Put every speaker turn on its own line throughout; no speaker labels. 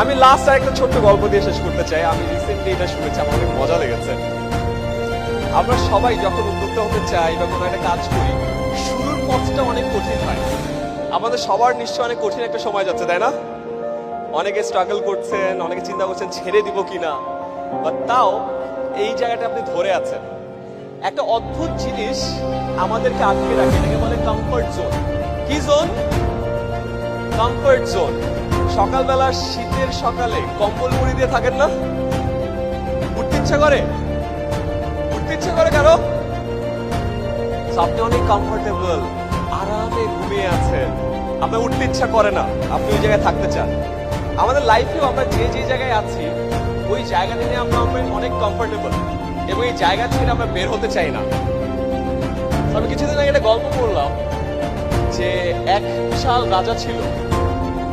আমি লাস্ট আর একটা ছোট্ট গল্প দিয়ে শেষ করতে চাই। আমি রিসেন্টলি এটা শুনেছি, আমার অনেক মজা লেগেছে। আমরা সবাই যখন উদ্যোক্তা হতে চাই বা কোনো একটা কাজ করি, শুরুর পথটা অনেক কঠিন হয়। আমাদের সবার নিশ্চয় অনেক কঠিন একটা সময় যাচ্ছে, তাই না? অনেকে স্ট্রাগল করছেন, অনেকে চিন্তা করছেন, ছেড়ে দিব কিনা? বা তাও এই জায়গাটা আপনি ধরে আছেন। একটা অদ্ভুত জিনিস আমাদেরকে আটকে রাখে বলে কমফর্ট জোন কি জোন কমফর্ট জোন সকালবেলা শীতের সকালে কম্বল মুড়ি দিয়ে থাকেন না? উঠতে ইচ্ছা করে? উঠতে ইচ্ছা করে কেন? আপনি অনেক কমফোর্টেবল আরামে ঘুমিয়ে আছেন। আপনার উঠতে ইচ্ছা করে না, আপনি ওই জায়গায় থাকতে চান। আমাদের লাইফেও আমরা যে যে জায়গায় আছি, ওই জায়গা আমরা আমরা অনেক কমফোর্টেবল এবং এই জায়গা থেকে আমরা বের হতে চাই না। আমি কিছুদিন আগে একটা গল্প করলাম যে, এক বিশাল রাজা ছিল।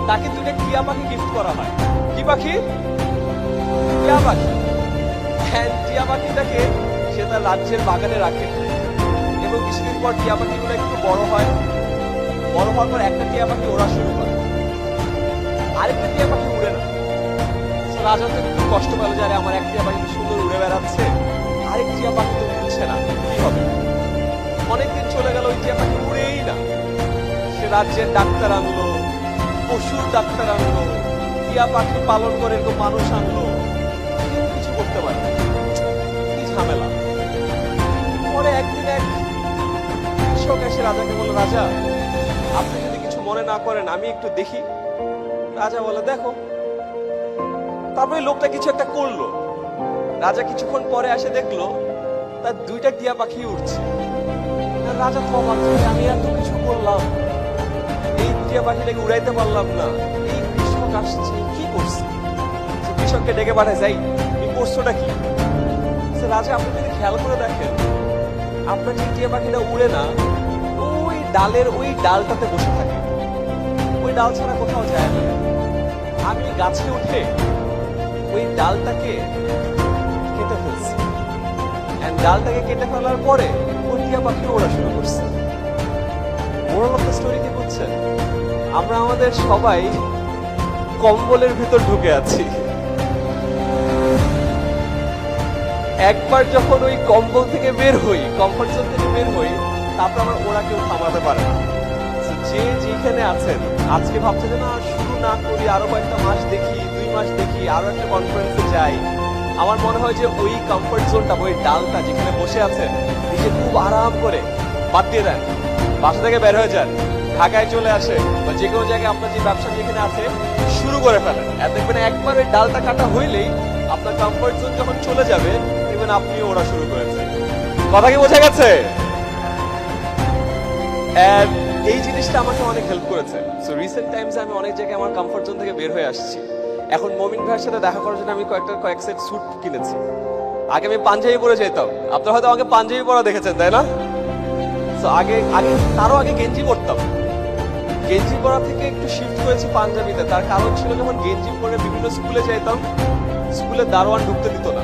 তাকে দুটো টিয়া পাখি গিফট করা হয়। কি পাখি? টিয়া পাখি। হ্যাঁ টিয়া পাখিটাকে সে তার রাজ্যের বাগানে রাখে। এবং কিছুদিন পর টিয়া পাখিগুলো একটু বড় হয়। বড় হওয়ার পর একটা টিয়া পাখি ওড়া শুরু করে। আরেকটা টিয়া পাখি উড়ে না। রাজা তো একটু কষ্ট পেল যে আমার এক টিয়া পাখি সুন্দর উড়ে বেড়াচ্ছে। আরেক টিয়া পাখি তো উড়ছে না। কি হবে? অনেকদিন চলে গেল, ওই টিয়া পাখি উড়েই না। সে রাজ্যের ডাক্তার আনলো। পশুর ডাক্তার আনলো, টিয়া পাখি পালন করে এরকম মানুষ আনলো, কেউ কিছু করতে পারে। কি ঝামেলা। পরে একদিন এক কৃষক এসে রাজাকে বলল, রাজা, আপনি যদি কিছু মনে না করেন, আমি একটু দেখি। রাজা বলে দেখো। তারপরে লোকটা কিছু একটা করল। রাজা কিছুক্ষণ পরে এসে দেখল, তার দুইটা টিয়া পাখি উঠছে রাজা যে আমি এত কিছু করলাম এই টিয়া পাখিটাকে উড়াইতে পারলাম না। এই কৃষক আসছে, কি করছে? কৃষককে ডেকে পাঠায়, যাই, এই করছোটা কি? রাজা, আপনি যদি খেয়াল করে দেখেন, আপনার যে টিয়া পাখিটা উড়ে না, ওই ডালের ওই ডালটাতে বসে থাকে। ওই ডাল ছাড়া কোথাও যায় না। আমি গাছে উঠে ওই ডালটাকে কেটে ফেলছি। ডালটাকে কেটে ফেলার পরে ওই টিয়া পাখি ওড়া শুরু করছে। মোরাল অফ দ্য স্টোরি কি বুঝছেন? আমরা আমাদের সবাই কম্বলের ভিতর ঢুকে আছি। একবার যখন ওই কম্বল থেকে বের হই কমফর্ট জোন থেকে বের হই, তারপর আমার ওরা কেউ থামাতে পারে না। যে যেখানে আছেন, আজকে ভাবছে যে, না, শুরু না করি, আরও কয়েকটা মাস দেখি, দুই মাস দেখি, আরও একটা কনফারেন্সে যাই। আমার মনে হয় যে, ওই কমফর্ট জোনটা ওই ডালটা যেখানে বসে আছেন, নিজে খুব আরাম করে বাদ দিয়ে দেন। বাসা থেকে বের হয়ে যান। ঢাকায় চলে আসে। বা যে কোনো জায়গায় আপনার যে ব্যবসা যেখানে আছে, শুরু করে ফেলেন। আর দেখবেন একবার ওই ডালটা কাটা হইলেই আপনার কমফর্ট জোন যখন চলে যাবে, দেখবেন আপনিও ওরা শুরু করেছেন। কথা কি বোঝা গেছে? এই জিনিসটা আমাকে অনেক হেল্প করেছে। সো রিসেন্ট টাইমসে আমি অনেক জায়গায় আমার কমফর্ট জোন থেকে বের হয়ে আসছি। এখন মমিন ভাইয়ের সাথে দেখা করার জন্য আমি কয়েকটা, কয়েক সেট স্যুট কিনেছি। আগে আমি পাঞ্জাবি পরে যেতাম আপনারা হয়তো আমাকে পাঞ্জাবি পরা দেখেছেন, তাই না? আগে আগে, তারও আগে গেঞ্জি পরতাম। গেঞ্জি পরা থেকে একটু শিফট হয়েছে পাঞ্জাবিতে। তার কারণ ছিল যখন গেঞ্জি পরে বিভিন্ন স্কুলে যাইতাম, স্কুলে দারোয়ান ঢুকতে দিত না।